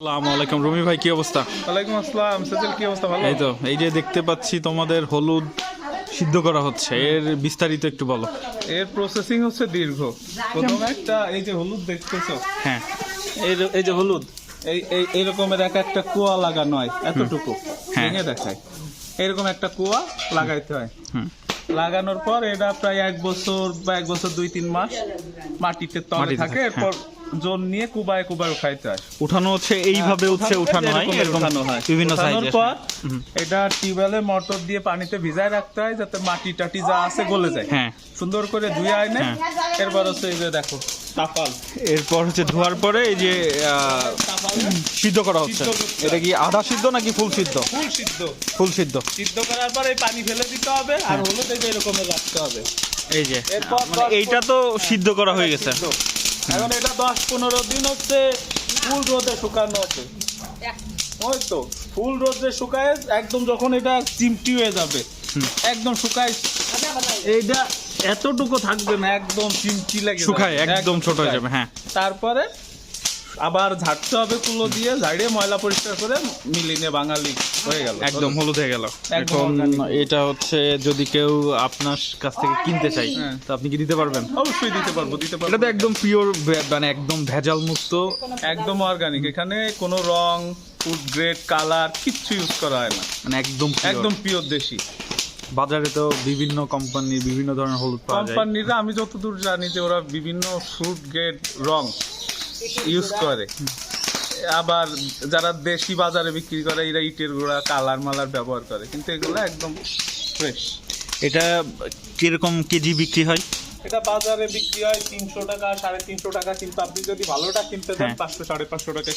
আসসালামু আলাইকুম। রুমি ভাই কি অবস্থা? ওয়ালাইকুম আসসালাম। সেজল কি অবস্থা? ভালো? এই তো এই যে দেখতে পাচ্ছি তোমাদের হলুদ সিদ্ধ করা হচ্ছে। এর বিস্তারিত একটু বলো। এর প্রসেসিং হচ্ছে দীর্ঘ। প্রথমে একটা এই যে হলুদ দেখতেছো? হ্যাঁ। এই যে- এই যে হলুদ। এই এই এরকমের এক একটা কুয়া লাগানো হয় এতটুকু। হ্যাঁ। ভেঙে দেখায়। এরকম একটা কুয়া লাগাইতে হয়। হুম। লাগানোর পর এটা প্রায় এক বছর বা এক বছর দুই তিন মাস মাটিতে তলে থাকে। থাকে, এরপর জোন নিয়ে কুবায় কুবায় উঠাইতে হয় উঠানো হচ্ছে এইভাবে হচ্ছে উঠানো হয়? এরকম এরকম উঠানো হয়। বিভিন্ন সাইজের পর এটা টিউবওয়েলে মোটর দিয়ে পানিতে ভিজায় রাখতে হয় যাতে মাটি টাটি যা আছে গলে যায়। হ্যাঁ। সুন্দর করে ধুয়ে আইনে হ্যাঁ। এরপর হচ্ছে এই যে দেখো তাপাল। এরপর হচ্ছে ধোয়ার পরে এই যে সিদ্ধ করা হচ্ছে। এটা কি আধা সিদ্ধ নাকি ফুল সিদ্ধ? ফুল সিদ্ধ। ফুল সিদ্ধ। সিদ্ধ করার পর এই পানি ফেলে দিতে হবে আর হলুদ এরকমে রাখতে হবে। এই যে মানে এইটা তো সিদ্ধ করা হয়ে গেছে। এখন এটা দশ পনেরো দিন হচ্ছে ফুল রোদে শুকানো হচ্ছে ওই তো ফুল রোদে শুকায় একদম যখন এটা চিমটি হয়ে যাবে একদম শুকায়। এইটা এতটুকু থাকবে না একদম চিমটি লাগে শুকায় একদম ছোট হয়ে যাবে হ্যাঁ। তারপরে আবার ঝাড়তে হবে কুলো দিয়ে ঝাড়িয়ে ময়লা পরিষ্কার করে মিলিনে বাঙালি হয়ে গেল। একদম হলুদ হয়ে গেল। এখন এটা হচ্ছে যদি কেউ আপনার কাছ থেকে কিনতে চাই হ্যাঁ। তো আপনি কি দিতে পারবেন? অবশ্যই দিতে পারব দিতে পারব। এটা তো একদম পিওর মানে একদম ভেজাল মুক্ত। একদম অর্গানিক এখানে কোনো রং ফুড গ্রেড কালার কিচ্ছু ইউজ করা হয় না। মানে একদম একদম পিওর দেশি। বাজারে তো বিভিন্ন কোম্পানির বিভিন্ন ধরনের হলুদ পাওয়া যায়। কোম্পানিরা আমি যতদূর জানি যে ওরা বিভিন্ন ফ্রুট গ্রেড রং ইউজ করে। আবার যারা দেশি বাজারে বিক্রি করে এরা ইটের গুঁড়া কালার মালার ব্যবহার করে। কিন্তু এগুলো একদম ফ্রেশ এটা কীরকম কেজি বিক্রি হয়? এটা বাজারে বিক্রি হয় তিনশো টাকা সাড়ে তিনশো টাকা। কিন্তু আপনি যদি ভালোটা কিনতে চান হ্যাঁ। পাঁচশো সাড়ে পাঁচশো টাকা